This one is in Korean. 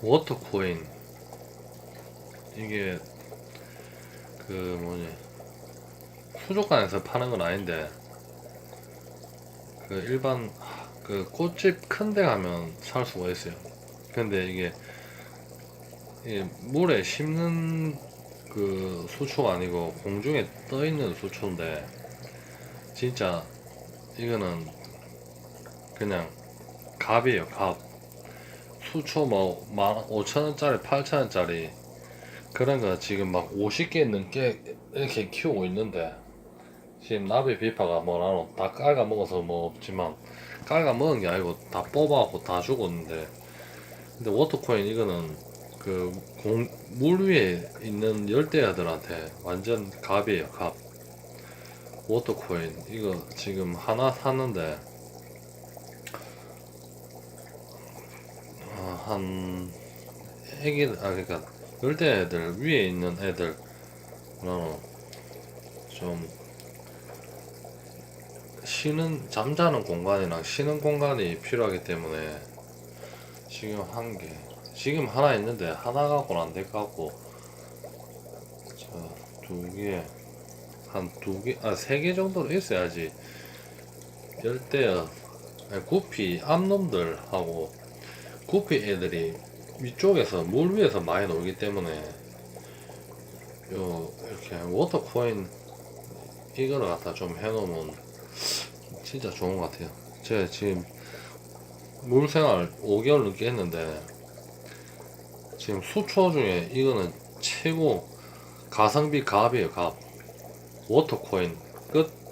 워터 코인 이게 그 뭐지 수족관에서 파는 건 아닌데 그 일반 그 꽃집 큰 데 가면 살 수가 있어요. 근데 이게 이게 물에 심는 그 수초가 아니고 공중에 떠 있는 수초인데 진짜 이거는 그냥 갑이에요 갑 수초 뭐 15,000원짜리 8,000원짜리 그런 거 지금 막 50개 넘게 이렇게 키우고 있는데 지금 나비 비파가 뭐라노 다 깔가 먹어서 뭐 없지만 깔가 먹은 게 아니고 다 뽑아갖고 다 죽었는데 근데 워터코인 이거는 그물 위에 있는 열대야들한테 완전 갑이에요 갑. 워터코인 이거 지금 하나 샀는데 한 애기 아 그러니까 열대 애들 위에 있는 애들 어, 좀 쉬는 잠자는 공간이랑 쉬는 공간이 필요하기 때문에 지금 한 개 지금 하나 있는데 하나 갖고는 안 될 것 같고 자두개한 두 개 아 세 개 정도로 있어야지. 열대야 구피 암놈들하고 구피 애들이 위쪽에서 물 위에서 많이 놀기 때문에 요 이렇게 워터 코인 이거를 갖다 좀 해놓으면 진짜 좋은 것 같아요. 제가 지금 물 생활 5개월 넘게 했는데 지금 수초 중에 이거는 최고 가성비 갑이에요 갑 워터 코인 끝